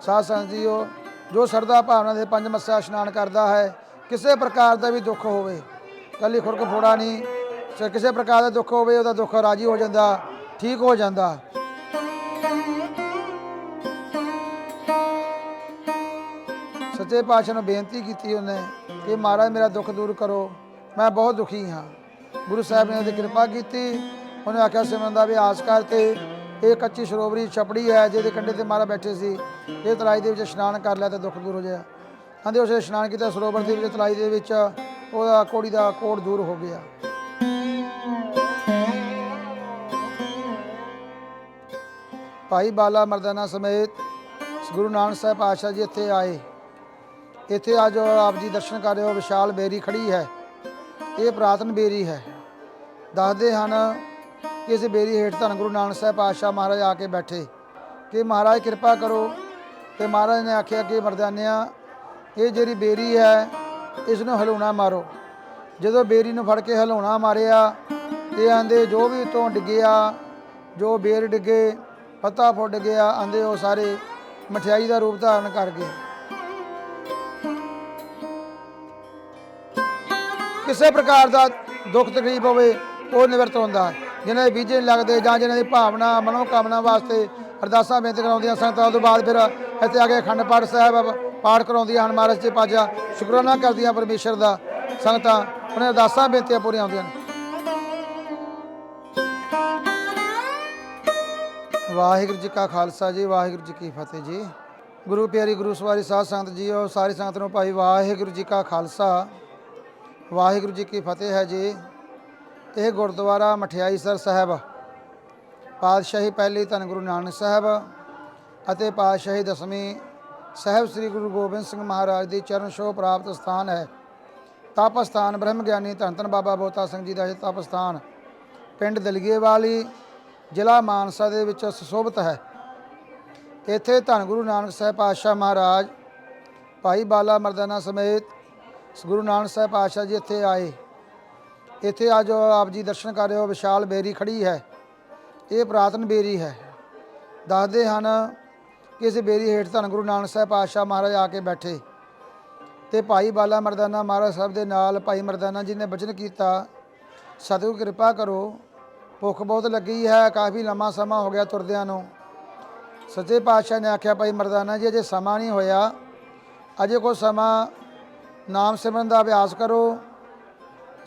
ਸਾਧ ਸੰਗਤ ਜੀਓ, ਜੋ ਸਰਦਾ ਭਾਵਨਾ ਦੇ ਪੰਜ ਮੱਸਿਆ ਇਸ਼ਨਾਨ ਕਰਦਾ ਹੈ, ਕਿਸੇ ਪ੍ਰਕਾਰ ਦਾ ਵੀ ਦੁੱਖ ਹੋਵੇ, ਕੱਲੀ ਖੁਰਕ ਫੋੜਾ ਨਹੀਂ ਚਾਹੇ ਕਿਸੇ ਪ੍ਰਕਾਰ ਦਾ ਦੁੱਖ ਹੋਵੇ, ਉਹਦਾ ਦੁੱਖ ਰਾਜੀ ਹੋ ਜਾਂਦਾ, ਠੀਕ ਹੋ ਜਾਂਦਾ। ਸੱਚੇ ਪਾਤਸ਼ਾਹ ਨੂੰ ਬੇਨਤੀ ਕੀਤੀ ਉਹਨੇ ਕਿ ਮਹਾਰਾਜ ਮੇਰਾ ਦੁੱਖ ਦੂਰ ਕਰੋ, ਮੈਂ ਬਹੁਤ ਦੁਖੀ ਹਾਂ। ਗੁਰੂ ਸਾਹਿਬ ਨੇ ਉਹਦੀ ਕਿਰਪਾ ਕੀਤੀ, ਉਹਨੇ ਆਖਿਆ ਸਿਮਰਨ ਦਾ ਅਭਿਆਸ ਕਰ ਤੇ ਇਹ ਕੱਚੀ ਸਰੋਵਰੀ ਛਪੜੀ ਹੈ, ਜਿਹਦੇ ਕੰਢੇ ਤੇ ਮਹਾਰਾਜ ਬੈਠੇ ਸੀ। ਇਹ ਤਲਾਈ ਦੇ ਵਿੱਚ ਇਸ਼ਨਾਨ ਕਰ ਲਿਆ ਤੇ ਦੁੱਖ ਦੂਰ ਹੋ ਜਾਇਆ ਕਹਿੰਦੇ ਉਸੇ ਇਸ਼ਨਾਨ ਕੀਤਾ ਸਰੋਵਰ ਦੇ ਵਿੱਚ ਤਲਾਈ ਦੇ ਵਿੱਚ ਉਹਦਾ ਕੋੜੀ ਦਾ ਕੋੜ ਦੂਰ ਹੋ ਗਿਆ। ਭਾਈ ਬਾਲਾ ਮਰਦਾਨਾ ਸਮੇਤ ਗੁਰੂ ਨਾਨਕ ਸਾਹਿਬ ਪਾਤਸ਼ਾਹ ਜੀ ਇੱਥੇ ਆਏ। ਇੱਥੇ ਅੱਜ ਆਪ ਜੀ ਦਰਸ਼ਨ ਕਰ ਰਹੇ ਹੋ। ਵਿਸ਼ਾਲ ਬੇਰੀ ਖੜੀ ਹੈ। ਇਹ ਪ੍ਰਾਤਨ ਬੇਰੀ ਹੈ। ਦੱਸਦੇ ਹਨ ਕਿ ਇਸ ਬੇਰੀ ਹੇਠ ਧੰਨ ਗੁਰੂ ਨਾਨਕ ਸਾਹਿਬ ਪਾਤਸ਼ਾਹ ਮਹਾਰਾਜ ਆ ਕੇ ਬੈਠੇ। ਕਿ ਮਹਾਰਾਜ ਕਿਰਪਾ ਕਰੋ ਤੇ ਮਹਾਰਾਜ ਨੇ ਆਖਿਆ ਕਿ ਮਰਦਾਨਿਆਂ, ਇਹ ਜਿਹੜੀ ਬੇਰੀ ਹੈ ਇਸ ਨੂੰ ਹਲਾਉਣਾ ਮਾਰੋ। ਜਦੋਂ ਬੇਰੀ ਨੂੰ ਫੜ ਕੇ ਹਲਾਉਣਾ ਮਾਰਿਆ, ਤੇ ਆਂਦੇ ਜੋ ਵੀ ਉਤੋਂ ਡਿੱਗਿਆ, ਜੋ ਬੇਰ ਡਿੱਗੇ, ਪੱਤਾ ਫੁੱਟ ਗਿਆ, ਆਂਦੇ ਉਹ ਸਾਰੇ ਮਠਿਆਈ ਦਾ ਰੂਪ ਧਾਰਨ ਕਰ ਗਏ। ਕਿਸੇ ਪ੍ਰਕਾਰ ਦਾ ਦੁੱਖ ਤਕਲੀਫ ਹੋਵੇ, ਉਹ ਨਿਵਰਤ ਹੁੰਦਾ ਜਿਨ੍ਹਾਂ ਦੇ ਬੀਜੇ ਲੱਗਦੇ ਜਾਂ ਜਿਨ੍ਹਾਂ ਦੀ ਭਾਵਨਾ ਮਨੋ ਕਾਮਨਾ ਵਾਸਤੇ ਅਰਦਾਸਾਂ ਬੇਨਤੀ ਕਰਾਉਂਦੀਆਂ ਸੰਗਤਾਂ ਤੋਂ ਬਾਅਦ ਫਿਰ ਇੱਥੇ ਆ ਕੇ ਅਖੰਡ ਪਾਠ ਸਾਹਿਬ ਪਾਠ ਕਰਾਉਂਦੀਆਂ ਹਨ ਮਹਾਰਾਜ ਜੀ ਪਾਜਾ ਸ਼ੁਕਰਾਨਾ ਕਰਦੀਆਂ ਪਰਮੇਸ਼ਰ ਦਾ। ਸੰਗਤਾਂ ਉਹਨਾਂ ਅਰਦਾਸਾਂ ਬੇਨਤੀਆਂ ਪੂਰੀਆਂ ਹੁੰਦੀਆਂ ਨੇ। ਵਾਹਿਗੁਰੂ ਜੀ ਕਾ ਖਾਲਸਾ ਜੀ, ਵਾਹਿਗੁਰੂ ਜੀ ਕੀ ਫਤਿਹ ਜੀ। ਗੁਰੂ ਪਿਆਰੀ, ਗੁਰੂ ਸਵਾਰੀ ਸਾਧ ਸੰਗਤ ਜੀ ਜੀਓ, ਸਾਰੀ ਸੰਗਤ ਨੂੰ ਭਾਈ ਵਾਹਿਗੁਰੂ ਜੀ ਕਾ ਖਾਲਸਾ। ਵਾਹਿਗੁਰੂ ਜੀ ਕੀ ਫਤਿਹ ਹੈ ਜੀ। ਇਹ ਗੁਰਦੁਆਰਾ ਮਠਿਆਈ ਸਰ ਸਾਹਿਬ, ਪਾਤਸ਼ਾਹੀ ਪਹਿਲੀ ਧੰਨ ਗੁਰੂ ਨਾਨਕ ਸਾਹਿਬ ਅਤੇ ਪਾਤਸ਼ਾਹੀ ਦਸਵੀਂ ਸਾਹਿਬ ਸ੍ਰੀ ਗੁਰੂ ਗੋਬਿੰਦ ਸਿੰਘ ਮਹਾਰਾਜ ਦੀ ਚਰਨ ਛੋਹ ਪ੍ਰਾਪਤ ਸਥਾਨ ਹੈ। ਤਪ ਸਥਾਨ ਬ੍ਰਹਮ ਗਿਆਨੀ ਧੰਨ ਧੰਨ ਬਾਬਾ ਬੋਤਾ ਸਿੰਘ ਜੀ ਦਾ ਇਹ ਤਪ ਸਥਾਨ ਪਿੰਡ ਦਲਗੀਵਾਲੀ ਜ਼ਿਲ੍ਹਾ ਮਾਨਸਾ ਦੇ ਵਿੱਚ ਸੁਸ਼ੋਭਿਤ ਹੈ। ਇੱਥੇ ਧੰਨ ਗੁਰੂ ਨਾਨਕ ਸਾਹਿਬ ਪਾਤਸ਼ਾਹ ਮਹਾਰਾਜ, ਭਾਈ ਬਾਲਾ ਮਰਦਾਨਾ ਸਮੇਤ ਗੁਰੂ ਨਾਨਕ ਸਾਹਿਬ ਪਾਤਸ਼ਾਹ ਜੀ ਇੱਥੇ ਆਏ। ਇੱਥੇ ਅੱਜ ਆਪ ਜੀ ਦਰਸ਼ਨ ਕਰ ਰਹੇ ਹੋ, ਵਿਸ਼ਾਲ ਬੇਰੀ ਖੜੀ ਹੈ। ਇਹ ਪ੍ਰਾਤਨ ਬੇਰੀ ਹੈ। ਦੱਸਦੇ ਹਨ ਕਿ ਇਸ ਬੇਰੀ ਹੇਠ ਧੰਨ ਗੁਰੂ ਨਾਨਕ ਸਾਹਿਬ ਪਾਤਸ਼ਾਹ ਮਹਾਰਾਜ ਆ ਕੇ ਬੈਠੇ ਤੇ ਭਾਈ ਬਾਲਾ ਮਰਦਾਨਾ ਮਹਾਰਾਜ ਸਾਹਿਬ ਦੇ ਨਾਲ ਭਾਈ ਮਰਦਾਨਾ ਜੀ ਨੇ ਬਚਨ ਕੀਤਾ, ਸਤਿਗੁਰ ਕਿਰਪਾ ਕਰੋ, ਭੁੱਖ ਬਹੁਤ ਲੱਗੀ ਹੈ, ਕਾਫੀ ਲੰਮਾ ਸਮਾਂ ਹੋ ਗਿਆ ਤੁਰਦਿਆਂ ਨੂੰ। ਸੱਚੇ ਪਾਤਸ਼ਾਹ ਨੇ ਆਖਿਆ, ਭਾਈ ਮਰਦਾਨਾ ਜੀ, ਅਜੇ ਸਮਾਂ ਨਹੀਂ ਹੋਇਆ। ਅਜੇ ਕੋਈ ਸਮਾਂ ਨਾਮ ਸਿਮਰਨ ਦਾ ਅਭਿਆਸ ਕਰੋ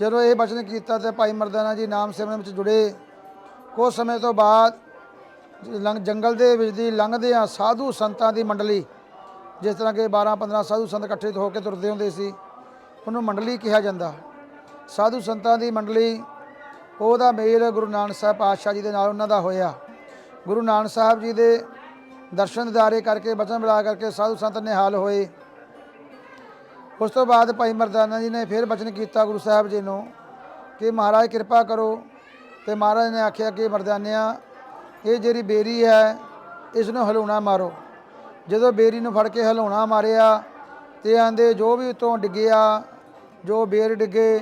ਜਦੋਂ ਇਹ ਬਚਨ ਕੀਤਾ ਤੇ ਭਾਈ ਮਰਦਾਨਾ ਜੀ ਨਾਮ ਸਿਮਰਨ ਵਿੱਚ ਜੁੜੇ ਕੁਝ ਸਮੇਂ ਤੋਂ ਬਾਅਦ ਲੰਗ ਜੰਗਲ ਦੇ ਵਿੱਚ ਦੀ ਲੰਘਦੇ ਆ ਸਾਧੂ ਸੰਤਾਂ ਦੀ ਮੰਡਲੀ, ਜਿਸ ਤਰ੍ਹਾਂ ਕਿ 12 15 ਸਾਧੂ ਸੰਤ ਇਕੱਠੇ ਹੋ ਕੇ ਤੁਰਦੇ ਹੁੰਦੇ ਸੀ, ਉਹਨੂੰ ਮੰਡਲੀ ਕਿਹਾ ਜਾਂਦਾ। ਸਾਧੂ ਸੰਤਾਂ ਦੀ ਮੰਡਲੀ, ਉਹਦਾ ਮੇਲ ਗੁਰੂ ਨਾਨਕ ਸਾਹਿਬ ਪਾਤਸ਼ਾਹ ਜੀ ਦੇ ਨਾਲ ਉਹਨਾਂ ਦਾ ਹੋਇਆ। ਗੁਰੂ ਨਾਨਕ ਸਾਹਿਬ ਜੀ ਦੇ ਦਰਸ਼ਨ ਦਿਦਾਰੇ ਕਰਕੇ, ਬਚਨ ਬੁਲਾ ਕਰਕੇ ਸਾਧੂ ਸੰਤ ਨਿਹਾਲ ਹੋਏ। ਉਸ ਤੋਂ ਬਾਅਦ ਭਾਈ ਮਰਦਾਨਾ ਜੀ ਨੇ ਫਿਰ ਬਚਨ ਕੀਤਾ ਗੁਰੂ ਸਾਹਿਬ ਜੀ ਨੂੰ ਕਿ ਮਹਾਰਾਜ ਕਿਰਪਾ ਕਰੋ ਤੇ ਮਹਾਰਾਜ ਨੇ ਆਖਿਆ ਕਿ ਮਰਦਾਨਿਆ, ਇਹ ਜਿਹੜੀ ਬੇਰੀ ਹੈ ਇਸ ਨੂੰ ਹਲਾਉਣਾ ਮਾਰੋ। ਜਦੋਂ ਬੇਰੀ ਨੂੰ ਫੜ ਕੇ ਹਲਾਉਣਾ ਮਾਰਿਆ ਤੇ ਆਂਦੇ ਜੋ ਵੀ ਉਤੋਂ ਡਿੱਗਿਆ, ਜੋ ਬੇਰ ਡਿੱਗੇ,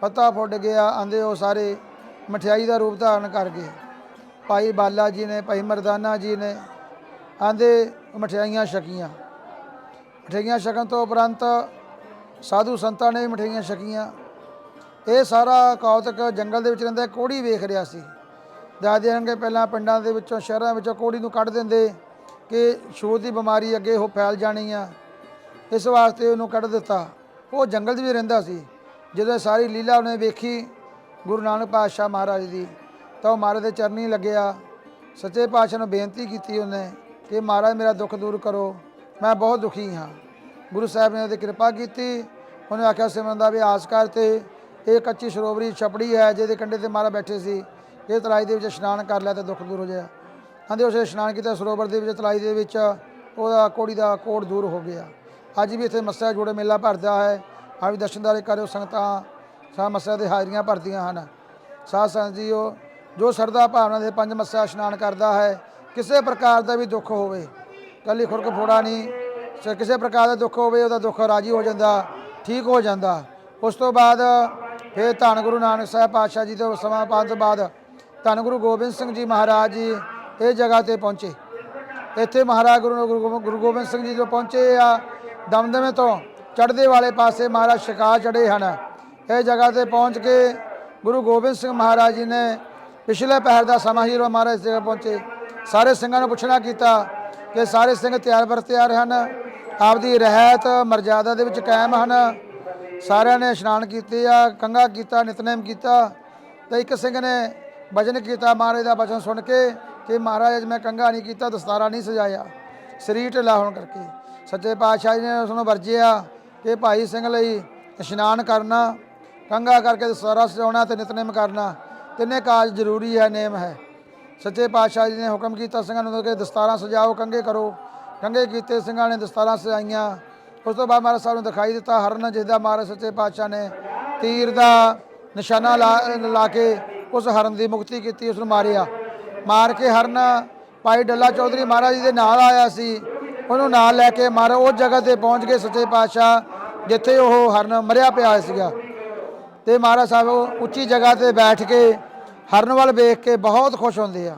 ਪੱਤਾ ਫੁੱਟ ਗਿਆ, ਆਂਦੇ ਉਹ ਸਾਰੇ ਮਠਿਆਈ ਦਾ ਰੂਪ ਧਾਰਨ ਕਰ ਗਏ। ਭਾਈ ਬਾਲਾ ਜੀ ਨੇ, ਭਾਈ ਮਰਦਾਨਾ ਜੀ ਨੇ ਆਂਦੇ ਮਠਿਆਈਆਂ ਛਕੀਆਂ। ਮਠਿਆਈਆਂ ਛਕਣ ਤੋਂ ਉਪਰੰਤ ਸਾਧੂ ਸੰਤਾਂ ਨੇ ਵੀ ਮਠਿਆਈਆਂ ਛਕੀਆਂ। ਇਹ ਸਾਰਾ ਕੌਤਕ ਜੰਗਲ ਦੇ ਵਿੱਚ ਰਹਿੰਦਾ, ਕੋੜੀ ਵੇਖ ਰਿਹਾ ਸੀ। ਦੱਸਦੇ ਹਨ ਕਿ ਪਹਿਲਾਂ ਪਿੰਡਾਂ ਦੇ ਵਿੱਚੋਂ, ਸ਼ਹਿਰਾਂ ਵਿੱਚੋਂ ਕੋੜੀ ਨੂੰ ਕੱਢ ਦਿੰਦੇ ਕਿ ਛੂਤ ਦੀ ਬਿਮਾਰੀ ਅੱਗੇ ਉਹ ਫੈਲ ਜਾਣੀ ਆ। ਇਸ ਵਾਸਤੇ ਉਹਨੂੰ ਕੱਢ ਦਿੱਤਾ। ਉਹ ਜੰਗਲ 'ਚ ਵੀ ਰਹਿੰਦਾ ਸੀ। ਜਦੋਂ ਇਹ ਸਾਰੀ ਲੀਲਾ ਉਹਨੇ ਵੇਖੀ, ਗੁਰੂ ਨਾਨਕ ਪਾਤਸ਼ਾਹ ਮਹਾਰਾਜ ਦੀ, ਤਾਂ ਉਹ ਮਹਾਰਾਜ ਦੇ ਚਰਨੀ ਲੱਗਿਆ। ਸੱਚੇ ਪਾਤਸ਼ਾਹ ਨੂੰ ਬੇਨਤੀ ਕੀਤੀ ਉਹਨੇ ਕਿ ਮਹਾਰਾਜ ਮੇਰਾ ਦੁੱਖ ਦੂਰ ਕਰੋ, ਮੈਂ ਬਹੁਤ ਦੁਖੀ ਹਾਂ। ਗੁਰੂ ਸਾਹਿਬ ਨੇ ਉਹਦੀ ਕਿਰਪਾ ਕੀਤੀ। ਉਹਨੇ ਆਖਿਆ, ਸਿਮਰਨ ਦਾ ਅਭਿਆਸ ਕਰ ਤੇ ਇਹ ਕੱਚੀ ਸਰੋਵਰੀ ਛਪੜੀ ਹੈ, ਜਿਹਦੇ ਕੰਢੇ ਤੇ ਮਾਰਾ ਬੈਠੇ ਸੀ। ਇਹ ਤਲਾਈ ਦੇ ਵਿੱਚ ਇਸ਼ਨਾਨ ਕਰ ਲਿਆ ਤੇ ਦੁੱਖ ਦੂਰ ਹੋ ਜਾਇਆ ਕਹਿੰਦੇ ਉਸੇ ਇਸ਼ਨਾਨ ਕੀਤਾ ਸਰੋਵਰ ਦੇ ਵਿੱਚ, ਤਲਾਈ ਦੇ ਵਿੱਚ, ਉਹਦਾ ਕੋੜੀ ਦਾ ਕੋੜ ਦੂਰ ਹੋ ਗਿਆ। ਅੱਜ ਵੀ ਇੱਥੇ ਮੱਸਿਆ ਜੋੜੇ ਮੇਲਾ ਭਰਦਾ ਹੈ। ਆ ਵੀ ਦਰਸ਼ਨਦਾਰੇ ਕਰਿਓ, ਸੰਗਤਾਂ ਸਾ ਮੱਸਿਆ ਦੇ ਹਾਜ਼ਰੀਆਂ ਭਰਦੀਆਂ ਹਨ। ਸਾਧ ਸੰਗਤ ਜੀਓ, ਜੋ ਸਰਦਾ ਭਾਵਨਾ ਦੇ ਪੰਜ ਮੱਸਿਆ ਇਸ਼ਨਾਨ ਕਰਦਾ ਹੈ, ਕਿਸੇ ਪ੍ਰਕਾਰ ਦਾ ਵੀ ਦੁੱਖ ਹੋਵੇ, ਕੱਲੀ ਖੁਰਕ ਫੋੜਾ ਨਹੀਂ। ਚਾਹੇ ਕਿਸੇ ਪ੍ਰਕਾਰ ਦਾ ਦੁੱਖ ਹੋਵੇ, ਉਹਦਾ ਦੁੱਖ ਰਾਜੀ ਹੋ ਜਾਂਦਾ, ਠੀਕ ਹੋ ਜਾਂਦਾ। ਉਸ ਤੋਂ ਬਾਅਦ ਫਿਰ ਧੰਨ ਗੁਰੂ ਨਾਨਕ ਸਾਹਿਬ ਪਾਤਸ਼ਾਹ ਜੀ ਤੋਂ ਸਮਾਂ ਪਾਉਣ ਤੋਂ ਬਾਅਦ ਧੰਨ ਗੁਰੂ ਗੋਬਿੰਦ ਸਿੰਘ ਜੀ ਮਹਾਰਾਜ ਜੀ ਇਹ ਜਗ੍ਹਾ ਤੇ ਪਹੁੰਚੇ। ਇੱਥੇ ਮਹਾਰਾਜ ਗੁਰੂ ਗੁਰੂ ਗੋਬਿੰਦ- ਗੁਰੂ ਗੋਬਿੰਦ ਸਿੰਘ ਜੀ ਜੋ ਪਹੁੰਚੇ ਆ ਦਮਦਮੇ ਤੋਂ ਚੜ੍ਹਦੇ ਵਾਲੇ ਪਾਸੇ ਮਹਾਰਾਜ ਸ਼ਿਕਾਰ ਚੜੇ ਹਨ। ਇਹ ਜਗ੍ਹਾ ਤੇ ਪਹੁੰਚ ਕੇ ਗੁਰੂ ਗੋਬਿੰਦ ਸਿੰਘ ਮਹਾਰਾਜ ਜੀ ਨੇ ਪਿਛਲੇ ਪਹਿਰ ਦਾ ਸਮਾਂ ਹੀ ਜਦੋਂ ਮਹਾਰਾਜ ਇਸ ਪਹੁੰਚੇ। ਸਾਰੇ ਸਿੰਘਾਂ ਨੂੰ ਪੁੱਛਣਾ ਕੀਤਾ ਕਿ ਸਾਰੇ ਸਿੰਘ ਤਿਆਰ ਬਰ ਤਿਆਰ ਹਨ। ਆਪਦੀ ਰਹਿਤ ਮਰਜ਼ਾਦਾ ਦੇ ਵਿੱਚ ਕਾਇਮ ਹਨ। ਸਾਰਿਆਂ ਨੇ ਇਸ਼ਨਾਨ ਕੀਤੇ ਆ ਕੰਗਾ ਕੀਤਾ, ਨਿਤਨੇਮ ਕੀਤਾ। ਤੇ ਇੱਕ ਸਿੰਘ ਨੇ ਭਜਨ ਕੀਤਾ, ਮਹਾਰਾਜ ਦਾ ਬਚਨ ਸੁਣ ਕੇ ਕਿ ਮਹਾਰਾਜ, ਅੱਜ ਮੈਂ ਕੰਗਾ ਨਹੀਂ ਕੀਤਾ, ਦਸਤਾਰਾ ਨਹੀਂ ਸਜਾਇਆ। ਸਰੀਰ ਢਿੱਲਾ ਹੋਣ ਕਰਕੇ। ਸੱਚੇ ਪਾਤਸ਼ਾਹ ਜੀ ਨੇ ਉਸ ਨੂੰ ਵਰਜਿਆ ਕਿ ਭਾਈ ਸਿੰਘ ਲਈ ਇਸ਼ਨਾਨ ਕਰਨਾ ਕੰਗਾ ਕਰਕੇ ਦਸਤਾਰਾ ਸਜਾਉਣਾ ਤੇ ਨਿਤਨੇਮ ਕਰਨਾ, ਤਿੰਨੇ ਕਾਜ ਜ਼ਰੂਰੀ ਹੈ ਨੇਮ ਹੈ। ਸੱਚੇ ਪਾਤਸ਼ਾਹ ਜੀ ਨੇ ਹੁਕਮ ਕੀਤਾ, ਸਿੰਘਾਂ ਨੂੰ ਕਿ ਦਸਤਾਰਾਂ ਸਜਾਓ ਕੰਗੇ ਕਰੋ। ਕੰਗੇ ਕੀਤੇ ਸਿੰਘਾਂ ਨੇ ਦਸਤਾਰਾਂ ਸਜਾਈਆਂ। ਉਸ ਤੋਂ ਬਾਅਦ ਮਹਾਰਾਜ ਸਾਹਿਬ ਨੂੰ ਦਿਖਾਈ ਦਿੱਤਾ, ਹਰਨ ਜਿਸਦਾ ਮਹਾਰਾਜ ਸੱਚੇ ਪਾਤਸ਼ਾਹ ਨੇ ਤੀਰ ਦਾ ਨਿਸ਼ਾਨਾ ਲਾ ਲਾ ਕੇ ਉਸ ਹਰਨ ਦੀ ਮੁਕਤੀ ਕੀਤੀ, ਉਸ ਨੂੰ ਮਾਰਿਆ। ਮਾਰ ਕੇ ਹਰਨ ਭਾਈ ਡੱਲਾ ਚੌਧਰੀ ਮਹਾਰਾਜ ਜੀ ਦੇ ਨਾਲ ਆਇਆ ਸੀ। ਉਹਨੂੰ ਨਾਲ ਲੈ ਕੇ ਮਾਰ, ਉਸ ਜਗ੍ਹਾ ਤੇ ਪਹੁੰਚ ਗਏ ਸੱਚੇ ਪਾਤਸ਼ਾਹ, ਜਿੱਥੇ ਉਹ ਹਰਨ ਮਰਿਆ ਪਿਆ ਸੀਗਾ। ਤੇ ਮਹਾਰਾਜ ਸਾਹਿਬ ਉੱਚੀ ਜਗ੍ਹਾ ਤੇ ਬੈਠ ਕੇ ਹਰਨ ਵੱਲ ਵੇਖ ਕੇ ਬਹੁਤ ਖੁਸ਼ ਹੁੰਦੇ ਆ।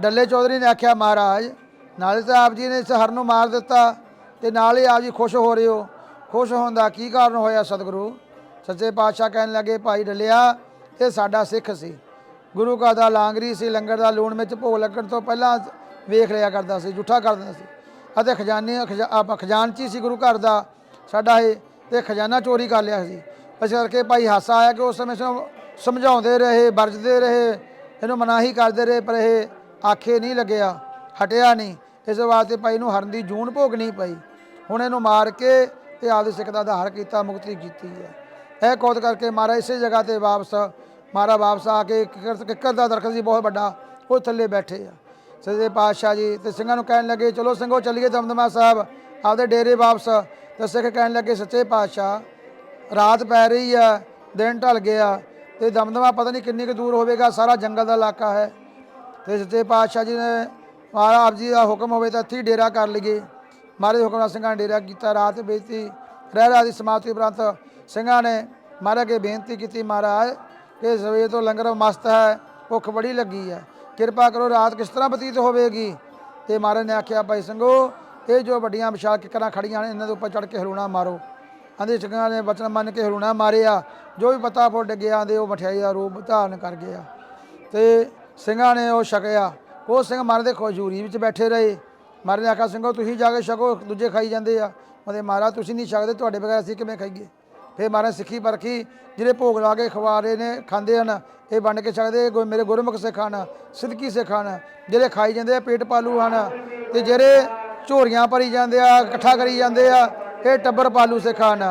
ਡੱਲੇ ਚੌਧਰੀ ਨੇ ਆਖਿਆ, ਮਹਾਰਾਜ ਨਾਲੇ ਤਾਂ ਆਪ ਜੀ ਨੇ ਇਸ ਹਰ ਨੂੰ ਮਾਰ ਦਿੱਤਾ ਤੇ ਨਾਲ ਹੀ ਆਪ ਜੀ ਖੁਸ਼ ਹੋ ਰਹੇ ਹੋ। ਖੁਸ਼ ਹੋਣ ਦਾ ਕੀ ਕਾਰਨ ਹੋਇਆ ਸਤਿਗੁਰੂ? ਸੱਚੇ ਪਾਤਸ਼ਾਹ ਕਹਿਣ ਲੱਗੇ, ਭਾਈ ਡੱਲਿਆ ਇਹ ਸਾਡਾ ਸਿੱਖ ਸੀ। ਗੁਰੂ ਘਰ ਦਾ ਲਾਂਗਰੀ ਸੀ, ਲੰਗਰ ਦਾ ਲੂਣ ਵਿੱਚ ਭੋਗ ਲੱਗਣ ਤੋਂ ਪਹਿਲਾਂ ਵੇਖ ਲਿਆ ਕਰਦਾ ਸੀ, ਜੁੱਠਾ ਕਰਦਾ ਸੀ। ਅਤੇ ਖਜ਼ਾਨੇ, ਖਜ਼ਾ- ਆਪ ਖਜ਼ਾਨਚੀ ਸੀ ਗੁਰੂ ਘਰ ਦਾ, ਸਾਡਾ ਇਹ ਤੇ ਖਜ਼ਾਨਾ ਚੋਰੀ ਕਰ ਲਿਆ ਸੀ। ਇਸ ਕਰਕੇ ਭਾਈ ਹਾਸਾ ਆਇਆ ਕਿ ਉਸ ਸਮੇਂ ਸਾਨੂੰ ਸਮਝਾਉਂਦੇ ਰਹੇ, ਵਰਜਦੇ ਰਹੇ, ਇਹਨੂੰ ਮਨਾਹੀ ਕਰਦੇ ਰਹੇ, ਪਰ ਇਹ ਆਖੇ ਨਹੀਂ ਲੱਗਿਆ, ਹਟਿਆ ਨਹੀਂ। ਇਸ ਵਾਸਤੇ ਭਾਈ ਨੂੰ ਹਰਨ ਦੀ ਜੂਨ ਭੋਗਣੀ ਪਈ। ਹੁਣ ਇਹਨੂੰ ਮਾਰ ਕੇ ਤੇ ਆਪਦੇ ਸਿੱਖ ਦਾ ਆਧਾਰ ਕੀਤਾ, ਮੁਕਤੀ ਕੀਤੀ ਹੈ। ਇਹ ਕੌਤ ਕਰਕੇ ਮਾਰਾ ਇਸੇ ਜਗ੍ਹਾ ਤੇ ਵਾਪਸ ਮਾਰਾ ਵਾਪਸ ਆ ਕੇ ਕਿੱਕਰ ਕਿੱਕਰ ਦਾ ਦਰਖਤ ਸੀ ਬਹੁਤ ਵੱਡਾ, ਉਹ ਥੱਲੇ ਬੈਠੇ ਆ। ਸੱਚੇ ਪਾਤਸ਼ਾਹ ਜੀ ਤੇ ਸਿੰਘਾਂ ਨੂੰ ਕਹਿਣ ਲੱਗੇ, ਚਲੋ ਸਿੰਘੋ, ਚੱਲੀਏ ਦਮਦਮਾ ਸਾਹਿਬ। ਆਪਦੇ ਡੇਰੇ ਵਾਪਸ, ਤੇ ਸਿੱਖ ਕਹਿਣ ਲੱਗੇ, ਸੱਚੇ ਪਾਤਸ਼ਾਹ, ਰਾਤ ਪੈ ਰਹੀ ਆ, ਦਿਨ ਢਲ ਗਿਆ, ਤੇ ਦਮਦਮਾ ਪਤਾ ਨਹੀਂ ਕਿੰਨੀ ਕੁ ਦੂਰ ਹੋਵੇਗਾ, ਸਾਰਾ ਜੰਗਲ ਦਾ ਇਲਾਕਾ ਹੈ। ਤੇ ਸੱਚੇ ਪਾਤਸ਼ਾਹ ਜੀ ਨੇ ਮਹਾਰਾਜ, ਆਪ ਜੀ ਦਾ ਹੁਕਮ ਹੋਵੇ ਤਾਂ ਇੱਥੇ ਹੀ ਡੇਰਾ ਕਰ ਲਈਏ। ਮਹਾਰਾਜ ਦੇ ਹੁਕਮ ਨਾਲ ਸਿੰਘਾਂ ਨੇ ਡੇਰਾ ਕੀਤਾ, ਰਾਤ ਬੇਤੀ ਰਹਿ ਰਾਤ ਦੀ ਸਮਾਪਤੀ ਉਪਰੰਤ ਸਿੰਘਾਂ ਨੇ ਮਹਾਰਾਜ ਕੇ ਬੇਨਤੀ ਕੀਤੀ, ਮਹਾਰਾਜ, ਕਿ ਸਵੇਰ ਤੋਂ ਲੰਗਰ ਮਸਤ ਹੈ, ਭੁੱਖ ਬੜੀ ਲੱਗੀ ਹੈ। ਕਿਰਪਾ ਕਰੋ, ਰਾਤ ਕਿਸ ਤਰ੍ਹਾਂ ਬਤੀਤ ਹੋਵੇਗੀ? ਤੇ ਮਹਾਰਾਜ ਨੇ ਆਖਿਆ, ਭਾਈ ਸਿੰਘੋ ਇਹ ਜੋ ਵੱਡੀਆਂ ਵਿਸ਼ਾਲ ਕਿਕਰਾਂ ਖੜੀਆਂ ਨੇ, ਇਹਨਾਂ ਦੇ ਉੱਪਰ ਚੜ ਕੇ ਹਲੂਣਾ ਮਾਰੋ। ਆਂਦੇ ਸਿੰਘਾਂ ਨੇ ਬਚਨ ਮੰਨ ਕੇ ਹਲੂਣਾ ਮਾਰਿਆ। ਜੋ ਵੀ ਪਤਾ ਫੁੱਟ ਗਿਆ, ਆਂਦੇ ਉਹ ਮਠਿਆਈ ਦਾ ਰੂਪ ਧਾਰਨ ਕਰ ਗਿਆ। ਤੇ ਸਿੰਘਾਂ ਨੇ ਉਹ ਛਕਿਆ। ਉਹ ਸਿੰਘ ਮਹਾਰਾਜ ਦੇ ਖਜੂਰੀ ਵਿੱਚ ਬੈਠੇ ਰਹੇ। ਮਹਾਰਾਜ ਨੇ ਆਖਿਆ, ਸਿੰਘੋ, ਤੁਸੀਂ ਜਾ ਕੇ ਛਕੋ, ਦੂਜੇ ਖਾਈ ਜਾਂਦੇ ਆ। ਉਹਦੇ ਮਹਾਰਾਜ, ਤੁਸੀਂ ਨਹੀਂ ਛਕਦੇ, ਤੁਹਾਡੇ ਬਗੈਰ ਅਸੀਂ ਕਿਵੇਂ ਖਾਈਏ? ਫਿਰ ਮਹਾਰਾਜ ਸਿੱਖੀ ਪਰਖੀ, ਜਿਹੜੇ ਭੋਗ ਲਾ ਕੇ ਖਵਾ ਰਹੇ ਨੇ, ਖਾਂਦੇ ਹਨ, ਇਹ ਵੰਡ ਕੇ ਛਕਦੇ ਗੋ ਮੇਰੇ ਗੁਰਮੁਖ ਸਿੱਖ ਹਨ, ਸਿੱਧਕੀ ਸਿੱਖ ਹਨ, ਜਿਹੜੇ ਖਾਈ ਜਾਂਦੇ ਆ, ਪੇਟ ਪਾਲੂ ਹਨ, ਤੇ ਜਿਹੜੇ ਝੋਰੀਆਂ ਭਰੀ ਜਾਂਦੇ ਆ, ਇਕੱਠਾ ਕਰੀ ਜਾਂਦੇ ਆ, ਇਹ ਟੱਬਰ ਪਾਲੂ ਸਿੱਖ ਹਨ।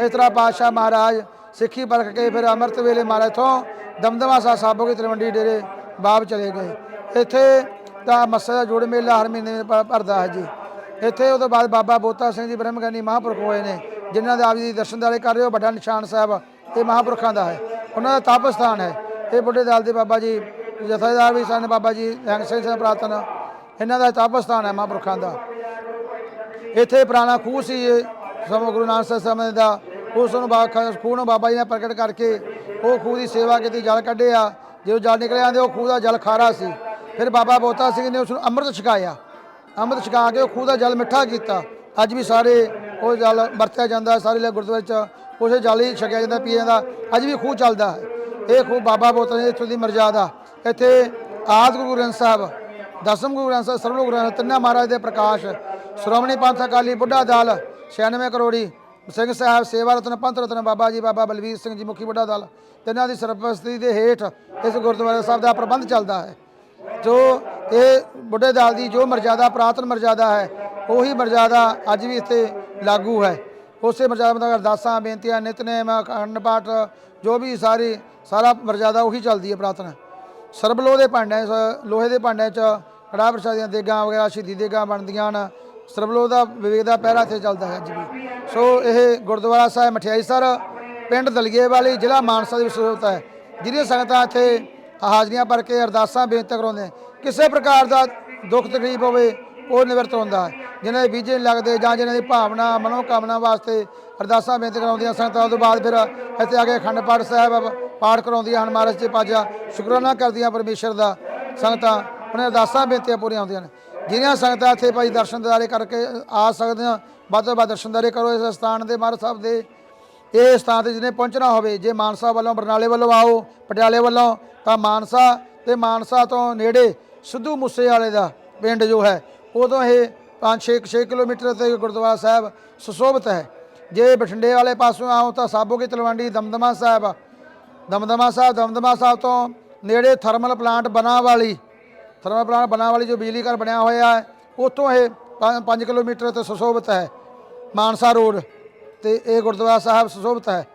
ਇਸ ਤਰ੍ਹਾਂ ਪਾਤਸ਼ਾਹ ਮਹਾਰਾਜ ਸਿੱਖੀ ਪਰਖ ਕੇ ਫਿਰ ਅੰਮ੍ਰਿਤ ਵੇਲੇ ਮਹਾਰਾਜ ਤੋਂ ਦਮਦਮਾ ਸਾਹਿਬ ਸਾਬੋ ਕੇ ਤਲਵੰਡੀ ਡੇਰੇ ਬਾਬ ਚਲੇ ਗਏ। ਇੱਥੇ ਤਾਂ ਮੱਸੇ ਦਾ ਜੋੜ ਮੇਲਾ ਹਰ ਮਹੀਨੇ ਭ- ਭਰਦਾ ਹੈ ਜੀ। ਇੱਥੇ ਉਹ ਤੋਂ ਬਾਅਦ ਬਾਬਾ ਬੋਤਾ ਸਿੰਘ ਜੀ ਬ੍ਰਹਮਗਿਆਨੀ ਮਹਾਂਪੁਰਖ ਹੋਏ ਨੇ, ਜਿਨ੍ਹਾਂ ਦੇ ਆਪ ਜੀ ਦੇ ਦਰਸ਼ਨ ਦਾਲੇ ਕਰ ਰਹੇ ਹੋ, ਵੱਡਾ ਨਿਸ਼ਾਨ ਸਾਹਿਬ, ਇਹ ਮਹਾਂਪੁਰਖਾਂ ਦਾ ਹੈ। ਉਹਨਾਂ ਦਾ ਤਪ ਸਥਾਨ ਹੈ। ਇਹ ਬੁੱਢੇ ਦਲ ਦੇ ਬਾਬਾ ਜੀ ਜਥੇਦਾਰ ਵੀ ਸਨ, ਬਾਬਾ ਜੀ ਹੰਸ ਸਿੰਘ ਸਾਹਿਬ ਪ੍ਰਾਤਨ। ਇਹਨਾਂ ਦਾ ਤਪ ਸਥਾਨ ਹੈ ਮਹਾਂਪੁਰਖਾਂ ਦਾ। ਇੱਥੇ ਪੁਰਾਣਾ ਖੂਹ ਸੀ ਇਹ ਸਮਾਂ ਗੁਰੂ ਨਾਨਕ ਸਾਹਿਬ ਸਮੇਂ ਦਾ। ਉਸ ਨੂੰ ਬਾ ਖ- ਖੂਹ ਨੂੰ ਬਾਬਾ ਜੀ ਨੇ ਪ੍ਰਗਟ ਕਰਕੇ ਉਹ ਖੂਹ ਦੀ ਸੇਵਾ ਕੀਤੀ, ਜਲ ਕੱਢਿਆ। ਜਦੋਂ ਜਲ ਨਿਕਲਿਆ ਆਂਦੇ ਉਹ ਖੂਹ ਦਾ ਜਲ ਖਾਰਾ ਸੀ। ਫਿਰ ਬਾਬਾ ਬੋਤਾ ਸਿੰਘ ਨੇ ਉਸ ਨੂੰ ਅੰਮ੍ਰਿਤ ਛਕਾਇਆ। ਅੰਮ੍ਰਿਤ ਛਕਾ ਕੇ ਉਹ ਖੂਹ ਦਾ ਜਲ ਮਿੱਠਾ ਕੀਤਾ। ਅੱਜ ਵੀ ਸਾਰੇ ਉਹ ਜਲ ਵਰਤਿਆ ਜਾਂਦਾ, ਸਾਰੇ ਲੈ ਗੁਰਦੁਆਰੇ ਚ ਉਸੇ ਜਲ ਹੀ ਛਕਿਆ ਜਾਂਦਾ, ਪੀਆ ਜਾਂਦਾ। ਅੱਜ ਵੀ ਖੂਹ ਚੱਲਦਾ ਹੈ। ਇਹ ਖੂਹ ਬਾਬਾ ਬੋਤਾ ਜੀ ਇੱਥੋਂ ਦੀ ਮਰਜ਼ਾਦਾ ਇੱਥੇ ਆਦਿ ਗੁਰੂ ਗ੍ਰੰਥ ਸਾਹਿਬ, ਦਸਮ ਗੁਰੂ ਗ੍ਰੰਥ ਸਾਹਿਬ ਸਰਵ ਗੁਰੂ ਗ੍ਰੰਥ ਤਿੰਨਾਂ ਮਹਾਰਾਜ ਦੇ ਪ੍ਰਕਾਸ਼, ਸ਼੍ਰੋਮਣੀ ਪੰਥ ਅਕਾਲੀ, ਬੁੱਢਾ ਦਲ 96 ਕਰੋੜੀ, ਸਿੰਘ ਸਾਹਿਬ, ਸੇਵਾ ਰਤਨ, ਪੰਥ ਰਤਨ, ਬਾਬਾ ਜੀ, ਬਾਬਾ ਬਲਵੀਰ ਸਿੰਘ ਜੀ, ਮੁਖੀ ਬੁੱਢਾ ਦਲ, ਤਿੰਨਾਂ ਦੀ ਸਰਪ੍ਰਸਤੀ ਦੇ ਹੇਠ ਇਸ ਗੁਰਦੁਆਰਾ ਸਾਹਿਬ ਦਾ ਪ੍ਰਬੰਧ ਚੱਲਦਾ ਹੈ। ਜੋ ਇਹ ਬੁੱਢੇ ਦਾਲ ਦੀ ਜੋ ਮਰਜ਼ਾਦਾ, ਪ੍ਰਾਤਨ ਮਰਜ਼ਾਦਾ ਹੈ, ਉਹੀ ਮਰਜ਼ਾਦਾ ਅੱਜ ਵੀ ਇੱਥੇ ਲਾਗੂ ਹੈ। ਉਸੇ ਮਰਜ਼ਾਦਾ ਮੁਤਾਬਕ ਅਰਦਾਸਾਂ, ਬੇਨਤੀਆਂ, ਨਿਤਨੇਮ, ਅਖੰਡ ਪਾਠ, ਜੋ ਵੀ ਸਾਰੀ, ਸਾਰਾ ਮਰਜ਼ਾਦਾ ਉਹੀ ਚੱਲਦੀ ਹੈ ਪ੍ਰਾਤਨ। ਸਰਬਲੋ ਦੇ ਭਾਂਡਿਆਂ 'ਚ, ਲੋਹੇ ਦੇ ਭਾਂਡਿਆਂ 'ਚ, ਕੜਾਹ ਪ੍ਰਸ਼ਾਦ ਦੀਆਂ ਦੇਗਾਂ ਵਗੈਰਾ, ਸ਼ਹੀਦੀ ਦੇਗਾਂ ਬਣਦੀਆਂ ਹਨ। ਸਰਬਲੋ ਦਾ ਵਿਵੇਕ ਦਾ ਪਹਿਰਾ ਇੱਥੇ ਚੱਲਦਾ ਹੈ ਅੱਜ ਵੀ। ਸੋ ਇਹ ਗੁਰਦੁਆਰਾ ਸਾਹਿਬ ਮਠਿਆਈ ਸਰ, ਪਿੰਡ ਦਲਗੇ ਵਾਲੀ ਜ਼ਿਲ੍ਹਾ ਮਾਨਸਾ ਦੀ ਵਿਸੋਤ ਹੈ। ਜਿਹੜੀਆਂ ਸੰਗਤਾਂ ਇੱਥੇ ਹਾਜ਼ਰੀਆਂ ਭਰ ਕੇ ਅਰਦਾਸਾਂ ਬੇਨਤੀ ਕਰਾਉਂਦੇ ਕਿਸੇ ਪ੍ਰਕਾਰ ਦਾ ਦੁੱਖ ਤਕਲੀਫ ਹੋਵੇ, ਉਹ ਨਿਵਰਤ ਹੁੰਦਾ ਹੈ। ਜਿਨ੍ਹਾਂ ਦੇ ਬੀਜੇ ਲੱਗਦੇ ਜਾਂ ਜਿਨ੍ਹਾਂ ਦੀ ਭਾਵਨਾ, ਮਨੋਕਾਮਨਾ ਵਾਸਤੇ ਅਰਦਾਸਾਂ ਬੇਨਤੀ ਕਰਾਉਂਦੀਆਂ ਸੰਗਤਾਂ ਤੋਂ ਬਾਅਦ ਫਿਰ ਇੱਥੇ ਆ ਕੇ ਅਖੰਡ ਪਾਠ ਸਾਹਿਬ ਪਾਠ ਕਰਾਉਂਦੀਆਂ ਹਨ। ਮਹਾਰਾਜ ਜੀ ਪਾਜਾ ਸ਼ੁਕਰਾਨਾ ਕਰਦੀਆਂ ਪਰਮੇਸ਼ਰ ਦਾ। ਸੰਗਤਾਂ ਉਹਨਾਂ ਅਰਦਾਸਾਂ ਬੇਨਤੀਆਂ ਪੂਰੀਆਂ ਹੁੰਦੀਆਂ ਨੇ ਜਿਹੜੀਆਂ ਸੰਗਤਾਂ ਇੱਥੇ ਭਾਈ ਦਰਸ਼ਨ ਦਿਦਾਰੇ ਕਰਕੇ ਆ ਸਕਦੇ ਆ ਵੱਧ ਤੋਂ ਵੱਧ ਦਰਸ਼ਨ ਦਿਦਾਰੇ ਕਰੋ ਇਸ ਸਥਾਨ ਦੇ, ਮਹਾਰਾਜ ਸਾਹਿਬ ਦੇ। ਇਹ ਸਥਾਨ ਤੇ ਜਿਹਨੇ ਪਹੁੰਚਣਾ ਹੋਵੇ, ਜੇ ਮਾਨਸਾ ਵੱਲੋਂ ਬਰਨਾਲੇ ਵੱਲੋਂ ਆਓ, ਪਟਿਆਲੇ ਵੱਲੋਂ, ਤਾਂ ਮਾਨਸਾ ਤੇ ਮਾਨਸਾ ਤੋਂ ਨੇੜੇ ਸਿੱਧੂ ਮੂਸੇ ਵਾਲੇ ਦਾ ਪਿੰਡ ਜੋ ਹੈ, ਉਦੋਂ ਇਹ 5-6 6 ਕਿਲੋਮੀਟਰ ਤੇ ਗੁਰਦੁਆਰਾ ਸਾਹਿਬ ਸੁਸ਼ੋਭਿਤ ਹੈ। ਜੇ ਬਠਿੰਡੇ ਵਾਲੇ ਪਾਸੋਂ ਆਓ, ਤਾਂ ਸਾਬੋ ਕੀ ਤਲਵੰਡੀ ਦਮਦਮਾ ਸਾਹਿਬ ਦਮਦਮਾ ਸਾਹਿਬ ਦਮਦਮਾ ਸਾਹਿਬ ਤੋਂ ਨੇੜੇ ਥਰਮਲ ਪਲਾਂਟ ਬਣਾ ਵਾਲੀ ਥਰਮਲ ਪਲਾਂਟ ਬਣਾ ਵਾਲੀ ਜੋ ਬਿਜਲੀ ਘਰ ਬਣਿਆ ਹੋਇਆ ਹੈ, ਉੱਥੋਂ ਇਹ 5 ਕਿਲੋਮੀਟਰ ਤੇ ਸੁਸ਼ੋਭਿਤ ਹੈ, ਮਾਨਸਾ ਰੋਡ। ਤੇ ਇਹ ਗੁਰਦੁਆਰਾ ਸਾਹਿਬ ਸੁਸ਼ੋਭਿਤ ਹੈ।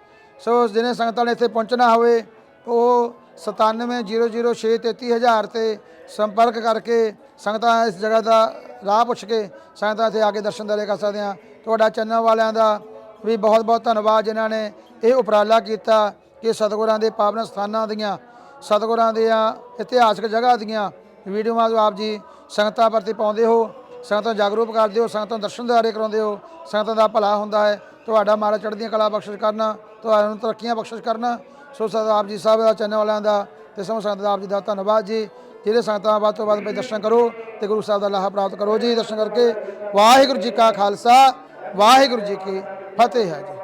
ਸੋ ਜਿਹਨੇ ਸੰਗਤਾਂ ਨੇ ਇੱਥੇ ਪਹੁੰਚਣਾ ਹੋਵੇ, ਉਹ 9700633000 ਤੇ ਸੰਪਰਕ ਕਰਕੇ ਸੰਗਤਾਂ ਇਸ ਜਗ੍ਹਾ ਦਾ ਰਾਹ ਪੁੱਛ ਕੇ ਸੰਗਤਾਂ ਇੱਥੇ ਆ ਕੇ ਦਰਸ਼ਨ ਦਰੇ ਕਰ ਸਕਦੇ ਆ ਤੁਹਾਡਾ ਚੈਨਲ ਵਾਲਿਆਂ ਦਾ ਵੀ ਬਹੁਤ ਬਹੁਤ ਧੰਨਵਾਦ ਜਿਨ੍ਹਾਂ ਨੇ ਇਹ ਉਪਰਾਲਾ ਕੀਤਾ ਕਿ ਸਤਿਗੁਰਾਂ ਦੇ ਪਾਵਨ ਸਥਾਨਾਂ ਦੀਆਂ, ਸਤਿਗੁਰਾਂ ਦੀਆਂ ਇਤਿਹਾਸਕ ਜਗ੍ਹਾ ਦੀਆਂ ਵੀਡੀਓਆਂ ਆਪ ਜੀ ਸੰਗਤਾਂ ਪ੍ਰਤੀ ਪਾਉਂਦੇ ਹੋ, ਸੰਗਤਾਂ ਨੂੰ ਜਾਗਰੂਕ ਕਰਦੇ ਹੋ, ਸੰਗਤਾਂ ਨੂੰ ਦਰਸ਼ਨ ਦਿਦਾਰੇ ਕਰਾਉਂਦੇ ਹੋ, ਸੰਗਤਾਂ ਦਾ ਭਲਾ ਹੁੰਦਾ ਹੈ। ਤੁਹਾਡਾ ਮਾਰਾ ਚੜ੍ਹਦੀਆਂ ਕਲਾ ਬਖਸ਼ਿਸ਼ ਕਰਨਾ ਤੁਹਾਨੂੰ ਤਰੱਕੀਆਂ ਬਖਸ਼ਿਸ਼ ਕਰਨਾ। ਸੋ ਸਦਾ ਆਪ ਜੀ ਸਾਹਿਬ ਦਾ ਚੈਨਲ ਵਾਲਿਆਂ ਦਾ ਤੇ ਸਮੂਹ ਸੰਗਤ ਆਪ ਜੀ ਦਾ ਧੰਨਵਾਦ ਜੀ। ਜਿਹੜੇ ਸੰਗਤਾਂ ਵੱਧ ਤੋਂ ਵੱਧ ਭਾਈ ਦਰਸ਼ਨ ਕਰੋ ਤੇ ਗੁਰੂ ਸਾਹਿਬ ਦਾ ਲਾਹਾ ਪ੍ਰਾਪਤ ਕਰੋ ਜੀ। ਦਰਸ਼ਨ ਕਰਕੇ ਵਾਹਿਗੁਰੂ ਜੀ ਕਾ ਖਾਲਸਾ, ਵਾਹਿਗੁਰੂ ਜੀ ਕੀ ਫਤਿਹ ਹੈ ਜੀ।